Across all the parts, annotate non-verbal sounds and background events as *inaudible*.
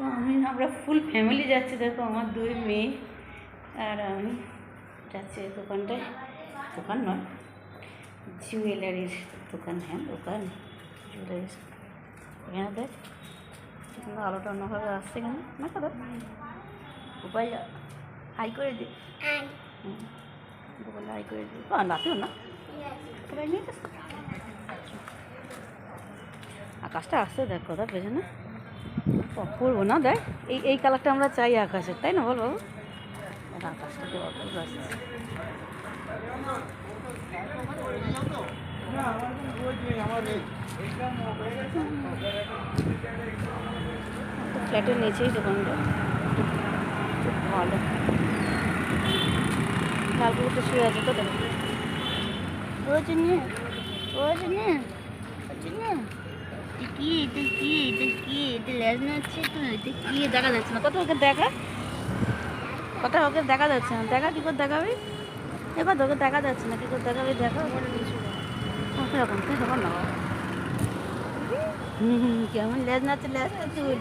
তো আমি আমরা ফুল ফ্যামিলি যাচ্ছি দেখো আমার দুই মেয়ে আর আমি যাচ্ছি এই দোকানটায়। দোকান নয় জুয়েলারির দোকান হ্যাঁ দোকান জুয়েলারির এখানে কিন্তু আলোটা অন্যভাবে আসছে কেন না কথা উপায় হাই করে দি। দোকানে হাই করে দি। বা নাতেও না। নিয়ে আকাশটা আসছে দেখ কথা পেছনে অপূর্ব না, দেখ। এই এই কালারটা আমরা চাই আকাশের, তাই না, বল বাবু আসছে ফ্ল্যাটের নিচেই দোকানটা। খুব ভালো। লাল কুকুরটা শুয়ে আছে, তো দেখো। এটা কি এটা কি এটা কি এটা লেজ তো দেখা যাচ্ছে না। ওকে দেখা। ওকে দেখা যাচ্ছে না। দেখা কী করে দেখাবি? এবার তোকে দেখা যাচ্ছে না। কী করে দেখাবি? দেখা। না। কেমন? লেজ নাচ্ছে তুল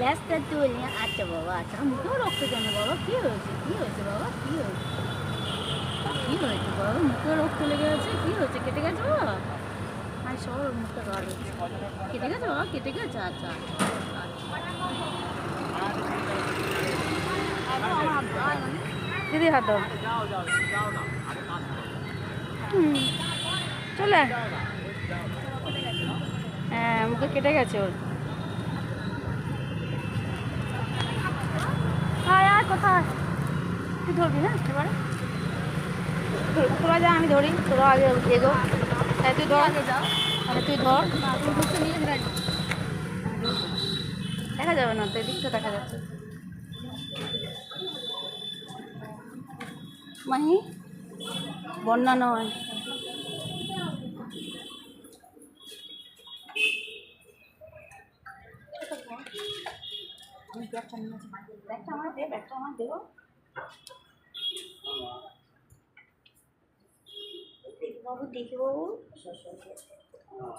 লেজটা আচ্ছা বাবা আচ্ছা। মুখেও রক্ত কেন বাবা? কী হয়েছে? কী হয়েছে বাবা? কী হয়েছে? কী হয়েছে বাবা? মুখে রক্ত লেগে আছে? কী হয়েছে? কেটে গেছে বাবা? আর সব মুখটা গাড়ি কেটে গেছে বাবা কেটে গেছে আচ্ছা দিদি হাত দাও। চলে। হ্যাঁ মুখে কেটে গেছে ওর। আয় আয়, কোথায়? তুই ধরবি না এবারে। তোরা যা, আমি ধরি। তোরা আগে এগো। হ্যাঁ তুই ধর। আরে তুই ধর। দেখা যাবে না, তো এদিকটা দেখা যাচ্ছে। মাহি, বন্যা নয়। ব্যাগটা আমার দে ব্যাগটা আমার দেবো বাবু, দেখি বাবু। গেলাম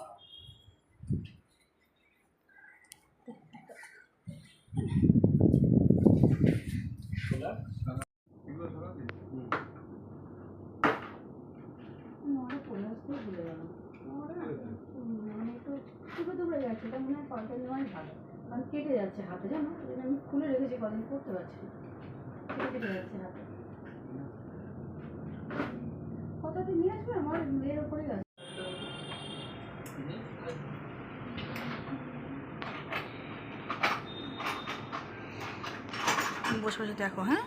মানে হয় পাল্টে নেওয়াই ভালো কারণ কেটে যাচ্ছে হাতে জানো ওই আমি খুলে রেখেছি কদিন করতে পারছি কেটে যাচ্ছে হাতে দিন নিয়ে আসবে? আমার মেয়ের ওপরে গেছে বসে বসে দেখো হ্যাঁ?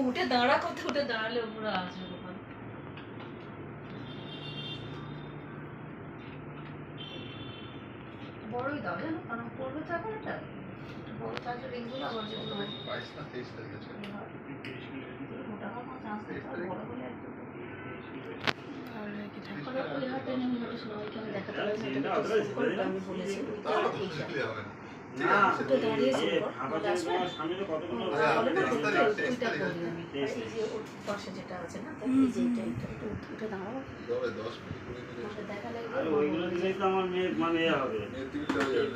উঠে দাঁড়া করতে উঠে দাঁড়ালে উপরে আসবে বড়ই দাও জানো? কারণ পড়বে এখন এটা বড় চার্জের রিংগুলো আবার যেগুলো হয়। বাইশ না তেইশ তারিখ আছে মোটা হওয়ার চান্স থাকে বড় হলে একটু ওই সবাইকে আমি দেখাতে আমি বলেছি ওটা ওটা পাশে যেটা আছে না, উঠে দাঁড়াও। দেখা লাগবে, আমার মেয়ে মানে এ হবে।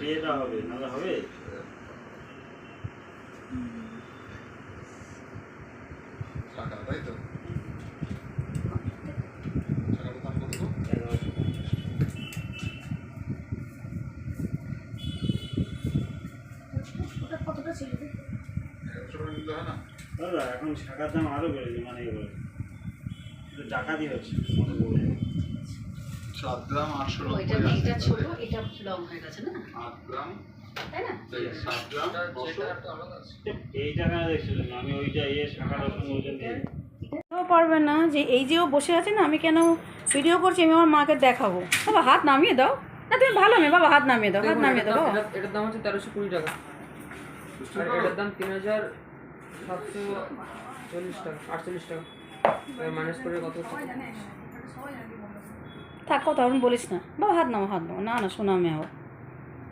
বিয়েটা হবে নাহলে হবে টাকা তাই তো টাকার দাম কত গো? ওটা কতটা ছিল রে? একশো টাকা নিলে হয় না এখন শাখার দাম আরও বেড়েছে মানে এগুলো একটু হচ্ছে। সাত গ্রাম আটশো ওইটা নব্বই ছোট এটা লং হয়ে গেছে না? আট গ্রাম? তাই না? এই সাত গ্রাম এই টাকা দেখছিল আমি ওইটা ইয়ে শাখার ওজন দিয়ে পারবে না? যে এই যে ও বসে আছে না আমি কেন ভিডিও করছি আমি আমার মাকে দেখাবো। বাবা হাত নামিয়ে দাও। না তুমি ভালো মেয়ে বাবা হাত নামিয়ে দাও হাত নামিয়ে দাও এটার- দাম হচ্ছে তেরোশো কুড়ি টাকা। এটার দাম তিন হাজার সাতশো চল্লিশ টাকা আটচল্লিশ টাকা। মাইনাস করে কত থাক, কথা বলিস না। বাবা, হাত নামো হাত নামো না না আমি আবার।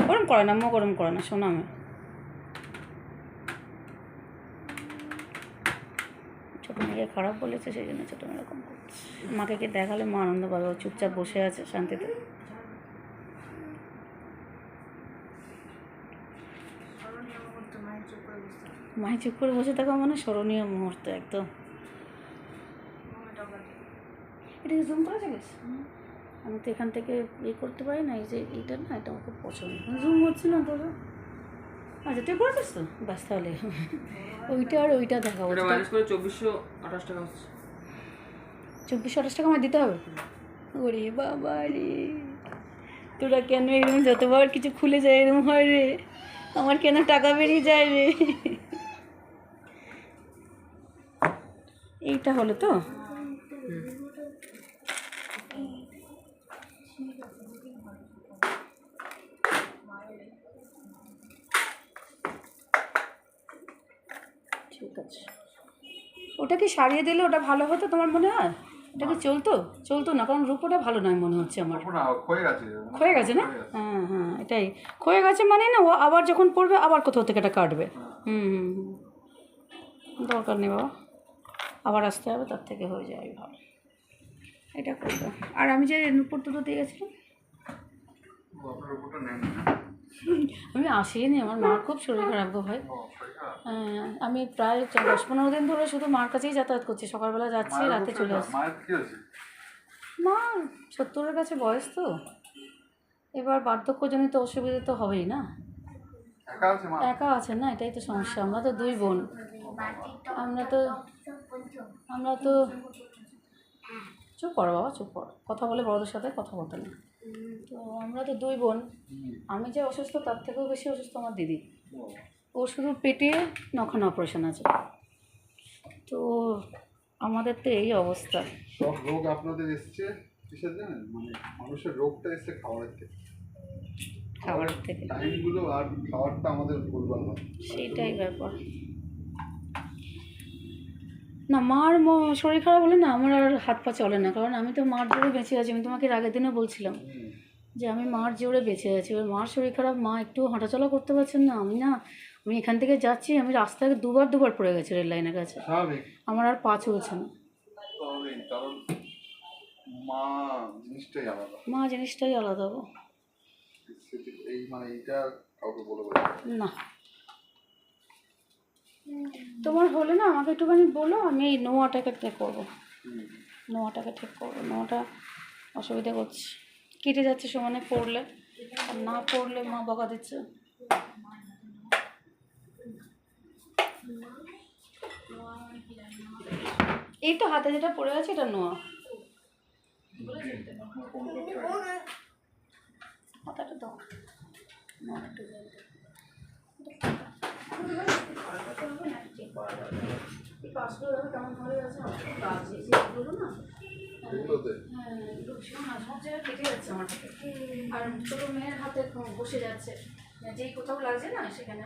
গরম করে না মো গরম করে না শোনা আমি। ছোটো মেয়ে মাকে খারাপ বলেছে, সেই জন্য ছোটো মেয়ে এরকম করছে। মাকে কে দেখালে মা আনন্দ পাবে? চুপচাপ বসে আছে শান্তিতে। মাই চুপ করে বসে থাকা মানে স্মরণীয় মুহূর্ত একদম। এটা জুম করা যাবে আমি তো এখান থেকে ইয়ে করতে পারি না এই যে এইটা না এটা আমার খুব পছন্দ। জুম হচ্ছে না তোর? আচ্ছা তুই করেছিস তো? ব্যাস তাহলে। ওইটা আর ওইটা দেখাবো চব্বিশশো আঠাশ টাকা চব্বিশশো আঠাশ টাকা আমার দিতে হবে? ওরে বাবা রে। তোরা কেন এরকম যতবার কিছু খুলে যায় এরকম হয় রে? আমার কেন টাকা বেরিয়ে যায় রে? এইটা হলো তো? ঠিক আছে। ওটা কি সারিয়ে দিলে ওটা ভালো হতো তোমার মনে হয়? ওটা কি চলতো? চলতো না কারণ রূপোটা ভালো নয় মনে হচ্ছে আমার। ক্ষয়ে গেছে। না? হ্যাঁ হ্যাঁ এটাই। ক্ষয়ে গেছে মানে না ও আবার যখন পড়বে আবার কোথাও থেকে এটা কাটবে। হুম হুম হুম। দরকার নেই বাবা। আবার আসতে হবে তার থেকে হয়ে যাবে ভালো এটা করবে। আর আমি যে নুপুর দুটো দিয়ে গেছিলাম? আপনার উপরটা নেন *laughs* আমি আসিনি আমার মার খুব শরীর খারাপ গো ভাই? হ্যাঁ, আমি প্রায় দশ পনেরো দিন ধরে শুধু মার কাছেই যাতায়াত করছি সকালবেলা যাচ্ছি রাতে চলে আসছি। মা সত্তরের কাছে বয়স তো। এবার বার্ধক্যজনিত অসুবিধা তো হবেই না। একা আছে মা? একা আছে না এটাই তো সমস্যা আমরা তো দুই বোন। আমরা তো আমরা তো চুপ করো বাবা চুপ করো। কথা বলে বড়দের সাথে কথা বলতে না তো আমরা তো দুই বোন। আমি যে অসুস্থ তার থেকেও বেশি অসুস্থ আমার দিদি। ও শুধু পেটে নখানা অপারেশন আছে। তো আমাদের তো এই অবস্থা। সব রোগ আপনাদের এসছে কিসের জানেন? মানে মানুষের রোগটা এসছে খাবারের থেকে। খাবারের থেকে। টাইমগুলো আর খাবারটা আমাদের ভুলবার হয় সেইটাই ব্যাপার। না মার ম- শরীর খারাপ হলে না আমার আর হাত পা চলে না। কারণ আমি তো মার জোরে বেঁচে আছি আমি তোমাকে আগের দিনে বলছিলাম যে আমি মার জোরে বেঁচে আছি। এবার মার শরীর খারাপ মা একটু হাঁটাচলা করতে পারছেন না। আমি না আমি এখান থেকে যাচ্ছি আমি রাস্তায় দুবার দুবার পড়ে গেছি রেল লাইনের কাছে। আমার আর পা চলছে না। মা জিনিসটাই আলাদা। মা জিনিসটাই আলাদা গো সেটি- এই মানে এইটা কাউকে বলে বলে না তোমার হলে না আমাকে একটুখানি বলো আমি এই নোয়াটাকে ঠিক করব। নোয়াটাকে ঠিক করব। নোয়াটা অসুবিধা করছে। কেটে যাচ্ছে সমানে পড়লে। আর না পড়লে মা বকা দিচ্ছে। এই তো হাতে যেটা পড়ে আছে এটা নোয়া। মাথাটা দাও। নোয়াটা আর মেয়ের হাতে বসে যাচ্ছে। যেই কোথাও লাগছে না, সেখানে।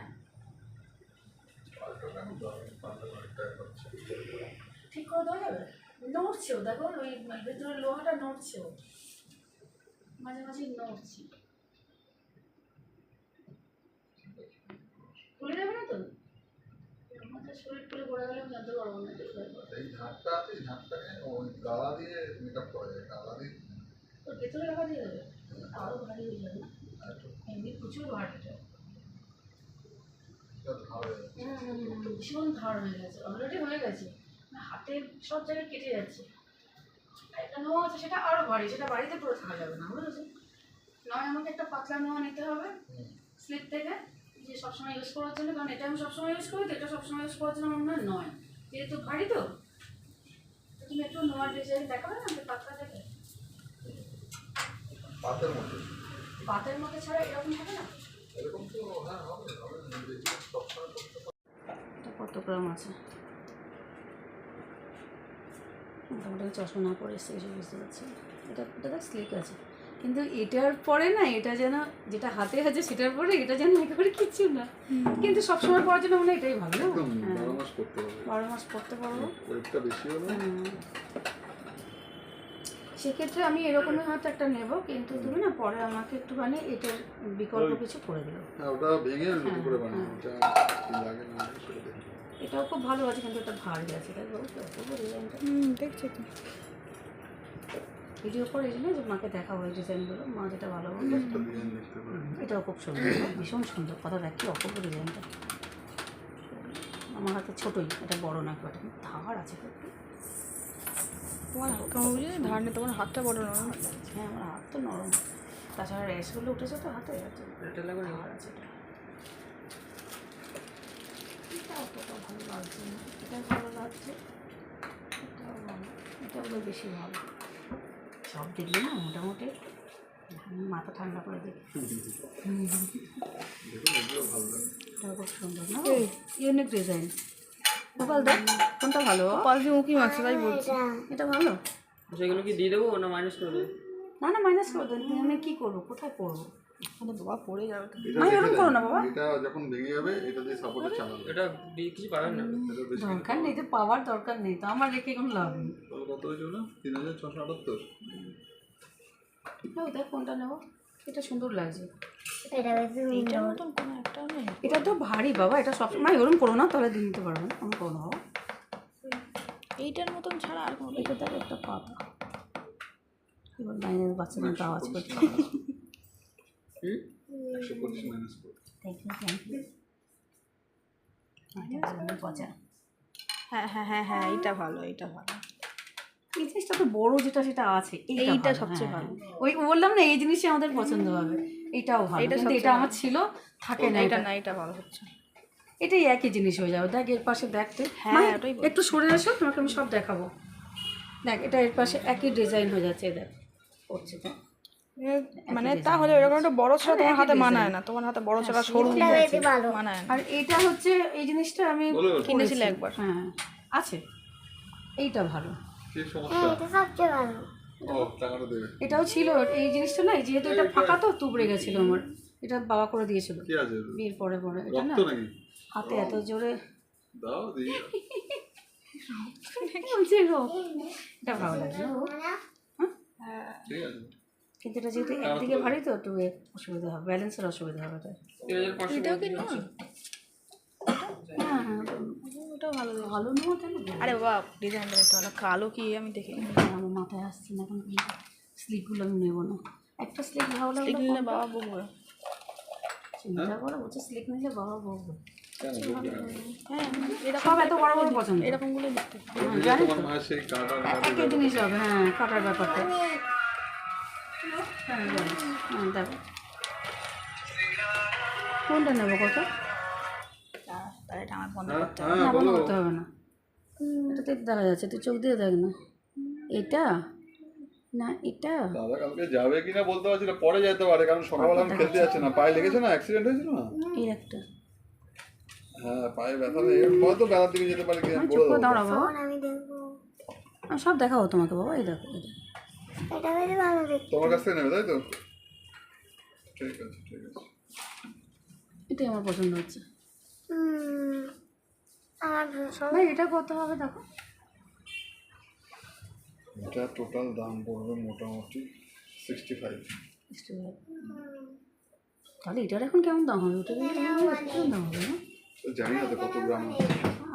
ঠিক করে দেওয়া যাবে? নড়ছেও, দেখো ওই ভেতরের লোহাটা নড়ছেও। মাঝে মাঝে নড়ছি। খুলে যাবে না তো? শরীর খুলে পড়ে গেলে জানতে পারব না ঠিক এই ঝাঁটটা আছে এই ওই গালা দিয়ে মেকআপ করা যায় গালা দিয়ে। ওর ভেতরে দিয়ে দেবে আরও ভারী হয়ে যাবে না? এমনি প্রচুর ভারী ধার ভীষণ ধার হয়ে গেছে। অলরেডি হয়ে গেছে। মানে হাতে সব জায়গায় কেটে যাচ্ছে। একটা নোয়া আছে সেটা আরও ভারী সেটা বাড়িতে পুরো থাকা যাবে না বুঝেছ? নয় আমাকে একটা পাতলা নোয়া নিতে হবে স্লিপ থেকে। যে সবসময় ইউজ করার জন্য কারণ এটা আমি সবসময় ইউজ করি তো এটা সবসময় ইউজ করার জন্য আমার মনে নয়। যেহেতু ভারী তো। তুমি একটু নোয়ার ডিজাইন দেখাবে না? পাতলা থেকে পাতের মধ্যে। পাতের মধ্যে ছাড়া এরকম থাকে না? এরকম তো হ্যাঁ হবে হবে। দেখি। কত গ্রাম আছে? মোটামুটি চশমা না পরে এসে বুঝতে পারছি। এটা এটা স্লিক আছে। কিন্তু এটার পরে না এটা যেন যেটা হাতে আছে সেটার পরে এটা যেন একেবারে কিচ্ছু না। কিন্তু সবসময় পরার জন্য মনে হয় এটাই ভালো। হ্যাঁ। বারো মাস পরতে পারব। সেক্ষেত্রে আমি এরকমই হয়তো একটা নেব কিন্তু তুমি না পরে আমাকে একটুখানি এটার বিকল্প কিছু করে দিও। হ্যাঁ ওটা ভেঙে করে হ্যাঁ, লাগে না দেখি এটাও খুব ভালো আছে কিন্তু এটা ভারী আছে দেখছি তো। ভিডিও করে এই যে মাকে দেখা হয় ডিজাইনগুলো মা যেটা ভালো বলবে একটা এটাও খুব সুন্দর ভীষণ সুন্দর। কথা দেখ কি অপূর্ব ডিজাইনটা। আমার হাতে ছোটোই এটা বড় না একবার ধার আছে তোমার হাত কেমন ধার নেই তোমার হাতটা বড় নরম। হ্যাঁ আমার হাত তো নরম। তাছাড়া র্যাশগুলো উঠেছে তো হাতে আছে এটা লাগবে ধার আছে এটা। এটা অতটা ভালো লাগছে না। এটা ভালো লাগছে এটাও ভালো এটা ওগুলো বেশি ভালো। সব দেখলে না মোটামুটি মাথা ঠান্ডা করে খুব সুন্দর না? ইউনিক ডিজাইন গোপাল কোনটা ভালো? পাল দিয়ে উঁকি মারছে তাই বলছি। এটা ভালো? সেগুলো কি দিয়ে দেবো না মাইনাস করে দেবো? না না মাইনাস করে দেন। আমি কী করব? কোথায় আরে বাবা পড়ে যাবে আমি ওরকম করো না বাবা। এটা যখন ভেঙে যাবে এটা দিয়ে সাপোর্টে চালাবে। এটা কিছু পাবেন না। দরকার নেই তো পাওয়ার দরকার নেই তো আমার রেখে কোনো লাভ নেই। কত হয়েছিল তিন হাজার ছশো আটাত্তর। নাও দেখ কোনটা নেব? এটা সুন্দর লাগছে। এটা মতন কোনো একটা নেই। এটা তো ভারী বাবা এটা সবসময় ওরকম করো না তাহলে দিয়ে নিতে পারবে না আমি করো না। বাবা এইটার মতন ছাড়া আর কোনো এটা দেখ একটা পাতা। এবার বাইরের বাচ্চাদের আওয়াজ করছে minus thank you thank you হ্যাঁ হ্যাঁ হ্যাঁ হ্যাঁ এইটা ভালো এইটা ভালো। এই জিনিসটা তো বড় যেটা সেটা আছে। এইটা সবচেয়ে হ্যাঁ। ভালো। ওই বললাম না এই জিনিসই আমাদের পছন্দ হবে। এটাও ভালো। কিন্তু এটা আমার ছিল থাকে না এটা। না এটা ভালো হচ্ছে এটাই একই জিনিস হয়ে যাবে। দেখ এর পাশে দেখ তুই। হ্যাঁ। একটু সরে আসো তোমাকে আমি সব দেখাবো। দেখ এটা এর পাশে একই ডিজাইন হয়ে যাচ্ছে দেখ। করছে দেখ। মানে তাহলে এরকম একটা বড় ছাড়া তোমার হাতে মানায় না। তোমার হাতে বড় ছাড়া সরু ভালো। মানায় আর এটা হচ্ছে এই জিনিসটা আমি বলো বলো। কিনেছিলে করেছি। একবার। হ্যাঁ আছে। এইটা ভালো। কি হ্যাঁ সমস্যা এটা সবচেয়ে ভালো ও টাকাটা দেবে। এটাও ছিল এই জিনিসটা না যেহেতু এটা ফাঁকা তো তুবড়ে গেছিল আমার। এটা বাবা করে দিয়েছিল। কি আছে বিয়ের পরে পরে এটা না? হাতে এত জোরে। দাও বলছে এটা ভালো লাগে ও। ঠিক আছে। কিন্তু এটা যেহেতু একদিকে ভারী তো একটু অসুবিধা হবে ব্যালেন্সের অসুবিধা হবে এটাও কি না? হ্যাঁ হ্যাঁ ভালো ভালো নেব কেন আরে বাবা ডিজাইনটা দেখতে ভালো। কালো কি আমি দেখি? আমার মাথায় আসছে না এখন স্লিপগুলো আমি নেব না। একটা স্লিপ ভালো এগুলো বাবা বলব চিন্তা করে বলছে স্লিপ নিলে বাবা বলবে হ্যাঁ এরকম এত বড় বড় পছন্দ। এরকমগুলো হ্যাঁ, কাটার একই জিনিস হবে হ্যাঁ কাটার ব্যাপারটা। হ্যাঁ হ্যাঁ দেখো। কোনটা নেব কত? তাহলে এটা আমার বন্ধ হ্যাঁ করতে হ্যাঁ না বন্ধ করতে হবে না। এটা তো দেখা যাচ্ছে তুই চোখ দিয়ে দেখ না। এটা? না এটা? দাদা কালকে যাবে কিনা বলতে পারছি না পরে যেতে পারে কারণ সকালবেলা আমি খেলতে যাচ্ছে না। পায়ে লেগেছে না? অ্যাক্সিডেন্ট হয়েছিল? না এই একটা। হ্যাঁ পায়ে ব্যথা নেই। এর হয়তো বেলার দিকে যেতে পারে কি? বলে দেবো দাঁড়াও বাবা আমি দেখব। আমি সব দেখাবো তোমাকে বাবা এই দেখো এটা বেশি ভালো দেখতে। তোমার কাছ থেকে নেবে তাই তো? ঠিক আছে ঠিক আছে। এটাই আমার পছন্দ হচ্ছে। আমার সব ভাই এটা কত হবে দেখো? এটা টোটাল দাম পড়বে মোটামুটি সিক্সটি ফাইভ তাহলে এটার এখন কেমন দাম হবে? কেমন দাম হবে? না জানি না কত গ্রাম আছে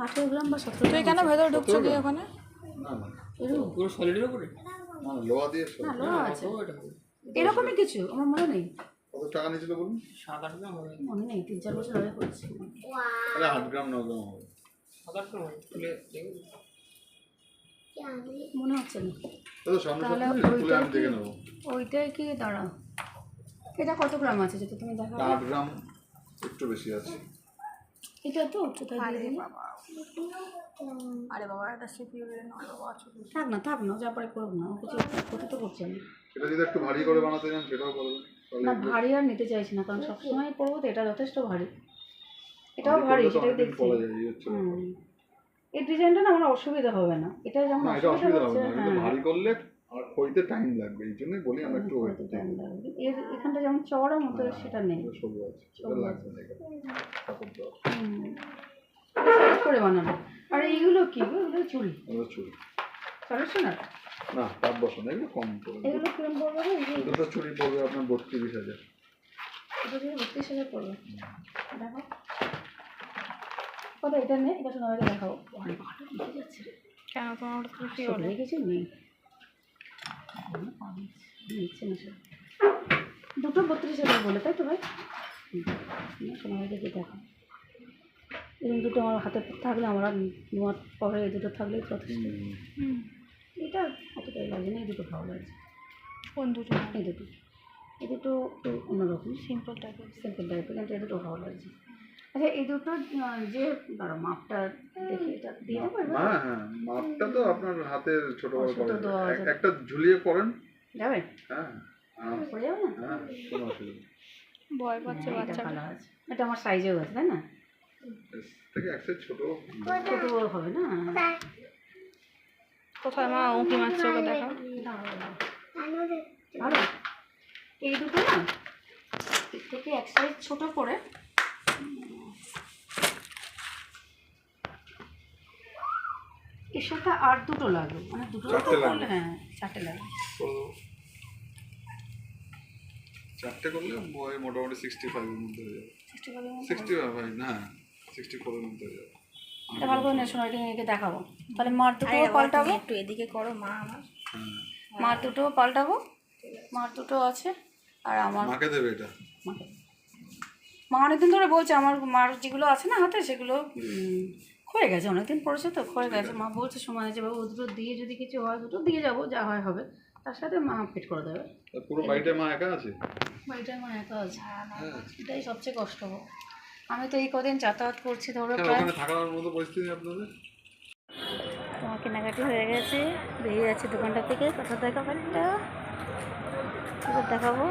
আঠেরো গ্রাম বা সতেরো তুই কেন ভেতরে ঢুকছো কি ওখানে? না না। এরকম? পুরো সলিডের উপরে? না লোহা দিয়ে না লোহা আছে। ও এটা হবে এরকমই কিছু? আমার মনে নেই। কত টাকা নিয়েছিল বলুন? সাত আট গ্রাম হবে। মনে নেই তিন চার বছর আগে করেছি তাহলে আট গ্রাম ন গ্রাম হবে। সাত আট গ্রাম হবে খুলে মনে হচ্ছে না। তাহলে ওইটা আমি ওইটাই কি দাঁড়াও। এটা কত গ্রাম আছে যেটা তুমি দেখো আট গ্রাম একটু বেশি আছে। এটা তো কোথায় দিয়ে দিলে। আরে বাবা এটা সিপিইউ এর নয় বাবা থাক না থাক না যা পারে করুক না। ও কিছু ক্ষতি তো করছে। না এটা যদি একটু ভারী করে বানাতে চান সেটাও করবেন। না ভারী আর নিতে চাইছি না কারণ সবসময় পরবো তো এটা যথেষ্ট ভারী। এটাও ভারী সেটাই দেখছি। এই ডিজাইনটা না আমার অসুবিধা হবে না এটা যেমন অসুবিধা হচ্ছে হ্যাঁ। ভারী করলে আর খইতে টাইম লাগবে এই জন্যই বলি আমরা একটু হয়তো time লাগবে। এর এখানটা যেমন চওড়া মতো সেটা নেই। সবু আছে এটা লাগবে না করে বানানো। আর এইগুলো কি এগুলো চুড়ি। এগুলো চুড়ি। সলিউশনার না? এগুলো কম পড়বে এগুলো কিরম পড়বে দুটো চুড়ি পড়বে আপনার বত্রিশ হাজার। দিয়ে বত্রিশ হাজার পড়বে। দেখো। কথা এটা নেই এটা শোনা দেখাও। অনেক ভালো। লিখে যাচ্ছে কেন? তোমার ওটা তুমি কি বলে। নেই। দুটো বত্রিশ হাজার বলে তাই তো ভাই? দেখে এরকম দুটো আমার হাতে থাকলে আমরা নোয়ার পরে দুটো থাকলেই যথেষ্ট। এটা অতটাই লাগে না এই দুটো ভালো লাগছে। কোন দুটো? এই দুটো। এই দুটো একটু অন্যরকম। সিম্পল টাইপের সিম্পল টাইপের কিন্তু এই দুটো ভালো লাগছে। আচ্ছা এই দুটো যে ধরো মাপটা দেখে এটা দিয়ে দেবো? হ্যাঁ হ্যাঁ মাপটা তো আপনার হাতের ছোট বড় করেন আছে। একটা ঝুলিয়ে পড়েন। যাবে? হ্যাঁ আরাম- যাবে না? হ্যাঁ কোনো অসুবিধা। ভয় পাচ্ছে হ্যাঁ, এটা বাচ্চা এটা আমার সাইজেও আছে তাই না? থেকে এক সাইজ ছোট। ছোট হবে না। কোথায় মা? উঁকি মারছে ওকে ভালো? এই দুটো না এর থেকে এক সাইজ ছোট করে। এর সাথে আর দুটো লাগবে। মানে দুটো তো। করলে হ্যাঁ চারটে লাগবে। তো চারটে করলে বই মোটামুটি সিক্সটি ফাইভের মধ্যে হয়ে যাবে। চেষ্টা করবে সিক্সটি ফাইভ না সিক্সটি ফোরের মধ্যে হয়ে যাবে। এটা ভালো করে নেশন একে দেখাবো। তাহলে মার দুটো পাল্টাবো। একটু এদিকে করো মা আমার। হ্যাঁ মার দুটো পাল্টাবো। মার দুটো আছে আর আমার মাকে দেবে এটা? মা অনেকদিন ধরে বলছে আমার মার যেগুলো আছে না হাতে সেগুলো ক্ষয়ে গেছে অনেকদিন পড়েছে তো ক্ষয়ে গেছে। মা বলছে সময় যে বাবু ও দুটো দিয়ে যদি কিছু হয় দুটো দিয়ে যাব যা হয় হবে। তার সাথে মা ফিট করে দেবে। পুরো বাড়িটা মা একা আছে? বাড়িটার মা এত আছে। হ্যাঁ এটাই সবচেয়ে কষ্ট। আমি তো এই কদিন যাতায়াত করছি ধরো প্রায় ওখানে থাকার মতো পরিস্থিতি আপনাদের? তোমার কেনাকাটি হয়ে গেছে বেরিয়ে যাচ্ছে দোকানটা থেকে কথা দেখা বাড়িটা এবার দেখাবো।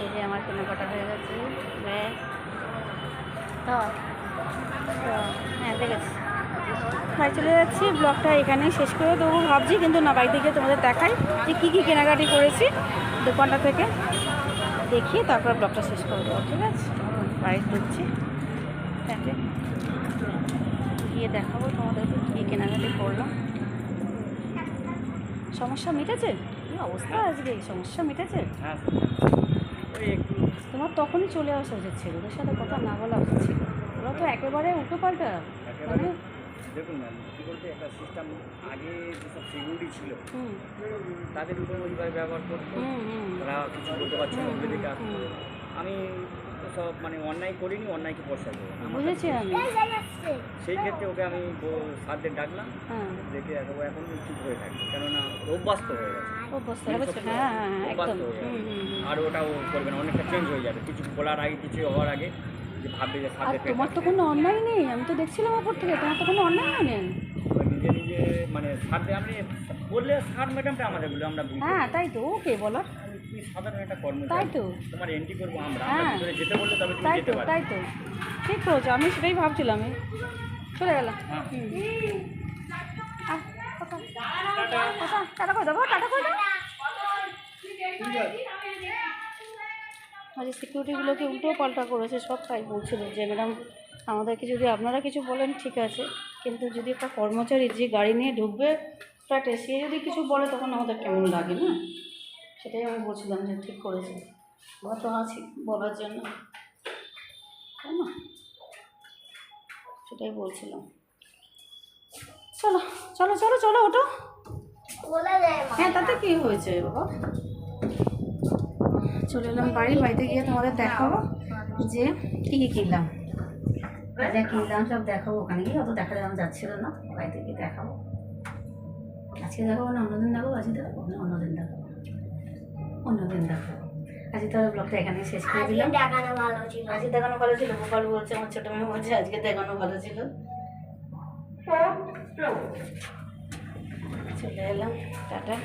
এই যে আমার কেনাকাটা হয়ে গেছে ব্যাগ তো তো, হ্যাঁ দেখেছি বাড়ি চলে যাচ্ছি ব্লগটা এখানে শেষ করে দেবো ভাবছি কিন্তু না বাড়িতে গিয়ে তোমাদের দেখাই যে কী কী কেনাকাটি করেছি দোকানটা থেকে। দেখিয়ে তারপর ব্লগটা শেষ করে দেবো ঠিক আছে? বাড়ি ঢুকছি তাকে গিয়ে দেখাবো তোমাদেরকে কী কেনাকাটি করলাম সমস্যা মিটেছে? কী অবস্থা আজকে? সমস্যা মিটেছে? হ্যাঁ। তোমার তখনই চলে আসা উচিত ছিল ওদের সাথে কথা না বলা উচিত ছিল। ওরা তো একেবারে উল্টো পাল্টা মানে দেখুন ম্যাম কী বলতে একটা সিস্টেম আগে যেসব সিকিউরিটি ছিল তাদের উপর ওইভাবে ব্যবহার করতো। হুম হুম। ওরা কিছু বলতে পারছে আমি সব মানে অন্যায় করিনি অন্যায়কে বুঝেছি। আমি সেই ক্ষেত্রে ওকে আমি ব- স্যারদের ডাকলাম হ্যাঁ। দেখে একেবারে এখন চুপ হয়ে থাকে কেননা অভ্যস্ত হয়ে গেছে। অভ্যস্ত হয়েছে হ্যাঁ হ্যাঁ হ্যাঁ, একদম। অভ্যস্ত হয়ে হুম হুম হুম। আর ওটাও করবে না অনেকটা চেঞ্জ হয়ে যাবে। কিছু বলার আগে কিছু হওয়ার আগে যে ভাববে যে আর তোমার তো কোনো অন্যায় নেই আমি তো দেখছিলাম ওপর থেকে তোমার তো কোনো অন্যায় নেই নিজে নিজে মানে স্যারদের আমি বললে স্যার ম্যাডামটা আমাদের বলে আমরা হ্যাঁ তাই তো ওকে বলো। তুমি সাধারণ একটা তাই তো তোমার এন্ট্রি করব আমরা হ্যাঁ। ভিতরে যেতে বললে তবে তুমি তাই যেতে তো পারবে তাই তো ঠিক আমি সেটাই ভাবছিলাম এই। চলে গেলাম হ্যাঁ। হুম আহ, কোথায়? কোথায়? টাটা করে দেবো টাটা করে দেবো আজ সিকিউরিটিগুলোকে উল্টো পাল্টা করেছে সব তাই বলছিল যে ম্যাডাম আমাদেরকে যদি আপনারা কিছু বলেন ঠিক আছে কিন্তু যদি একটা কর্মচারী যে গাড়ি নিয়ে ঢুকবে ফ্ল্যাটে সে যদি কিছু বলে তখন আমাদের কেমন লাগে না সেটাই আমি বলছিলাম যে ঠিক করেছে। তো আছি বলার জন্য। তাই না? সেটাই বলছিলাম। চলো চলো চলো চলো ওটো হ্যাঁ তাতে কি হয়েছে বাবা? চলে এলাম বাড়ি বাড়িতে গিয়ে তোমাদের দেখাবো যে কী কী কিনলাম। যা যা কিনলাম সব দেখাবো ওখানে গিয়ে। অত দেখা যাওয়া যাচ্ছিল না। বাড়িতে গিয়ে দেখাবো। আজকে দেখাবো না অন্যদিন দেখাবো আজকে দেখাবো না অন্যদিন দেখাবো। অন্যদিন দেখো। আজকে তাহলে ব্লগটা এখানে শেষ করে দিলাম। দেখানো ভালো ছিল। আজকে দেখানো ভালো ছিল গোপাল বলছে আমার ছোট মেয়ে বলছে আজকে দেখানো ভালো ছিল। চলে এলাম টাটা।